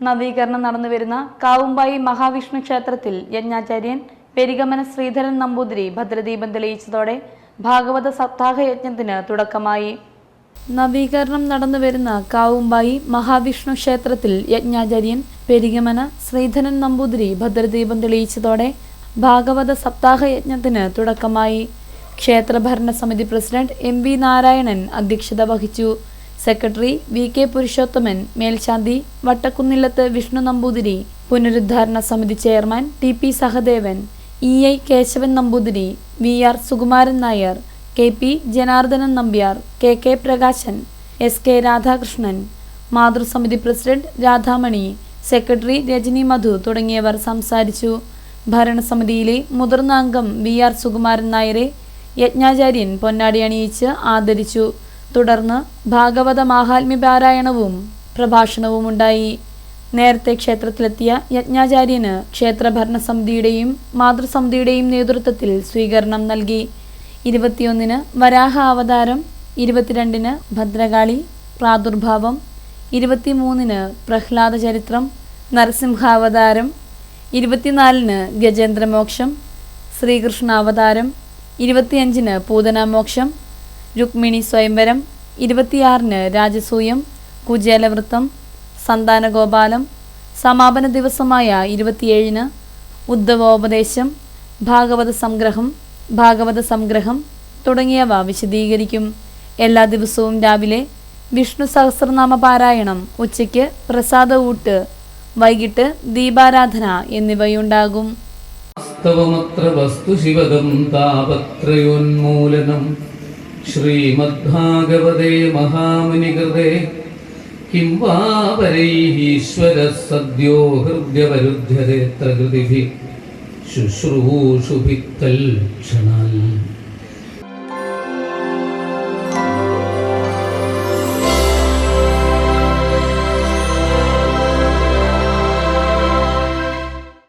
നവീകരണം നടന്നു വരുന്ന കാവുമ്പായി മഹാവിഷ്ണു ക്ഷേത്രത്തിൽ യജ്ഞാചാര്യൻ പെരികമന ശ്രീധരൻ നമ്പൂതിരി ഭദ്രദീപം തെളിയിച്ചതോടെ ഭാഗവത സപ്താഹ യജ്ഞത്തിന് തുടക്കമായി. നവീകരണം നടന്നു വരുന്ന കാവുമ്പായി മഹാവിഷ്ണു ക്ഷേത്രത്തിൽ യജ്ഞാചാര്യൻ പെരികമന ശ്രീധരൻ നമ്പൂതിരി ഭദ്രദീപം തെളിയിച്ചതോടെ ഭാഗവത സപ്താഹ യജ്ഞത്തിന് തുടക്കമായി. ക്ഷേത്ര ഭരണസമിതി പ്രസിഡന്റ് എം വി നാരായണൻ അധ്യക്ഷത വഹിച്ചു. സെക്രട്ടറി വി കെ പുരുഷോത്തമൻ മേൽശാന്തി വട്ടക്കുന്നില്ലത്ത് വിഷ്ണു നമ്പൂതിരി പുനരുദ്ധാരണ സമിതി chairman T P Sahadevan E I Keshavan Namboothiri V R Sukumaran Nair K P Janardhanan Nambiar K K Prakashan S K Radhakrishnan മാതൃസമിതി president Radhamani secretary Rajani Madhu തുടങ്ങിയവർ സംസാരിച്ചു. ഭരണസമിതിയിലെ മുതിർന്ന അംഗം വി ആർ സുകുമാരൻ നായരെ യജ്ഞാചാര്യൻ പൊന്നാടി അണിയിച്ച് ആദരിച്ചു. തുടർന്ന് ഭാഗവത മാഹാത്മ്യ പാരായണവും പ്രഭാഷണവും ഉണ്ടായി നേരത്തെ ക്ഷേത്രത്തിലെത്തിയ യജ്ഞാചാര്യന് ക്ഷേത്ര ഭരണസമിതിയുടെയും മാതൃസമിതിയുടെയും നേതൃത്വത്തിൽ സ്വീകരണം നൽകി. ഇരുപത്തിയൊന്നിന് വരാഹ അവതാരം ഇരുപത്തിരണ്ടിന് ഭദ്രകാളി പ്രാദുർഭാവം ഇരുപത്തിമൂന്നിന് പ്രഹ്ലാദ ചരിത്രം നരസിംഹാവതാരം ഇരുപത്തിനാലിന് ഗജേന്ദ്രമോക്ഷം ശ്രീകൃഷ്ണാവതാരം ഇരുപത്തിയഞ്ചിന് പൂതനാമോക്ഷം രുക്മിണി സ്വയംവരം ഇരുപത്തിയാറിന് രാജസൂയം കുചേലവൃത്തം സന്താനഗോപാലം സമാപന ദിവസമായ ഇരുപത്തിയേഴിന് ഉദ്ധവോപദേശം ഭാഗവത സംഗ്രഹം ഭാഗവത സംഗ്രഹം തുടങ്ങിയവ വിശദീകരിക്കും. എല്ലാ ദിവസവും രാവിലെ വിഷ്ണു സഹസ്രനാമ പാരായണം ഉച്ചയ്ക്ക് പ്രസാദ ഊട്ട് വൈകിട്ട് ദീപാരാധന എന്നിവയുണ്ടാകും. വസ്തു ശ്രീമദ്ഭാഗവതേ മഹാമുനികൃതേ കിം വാ പരൈരീശ്വര സദ്യോ ഹൃദ്യവരുദ്ധ്യതേത്ര കൃതിഭി ശുശ്രൂഷുഭിത്തൽ ക്ഷണാൽ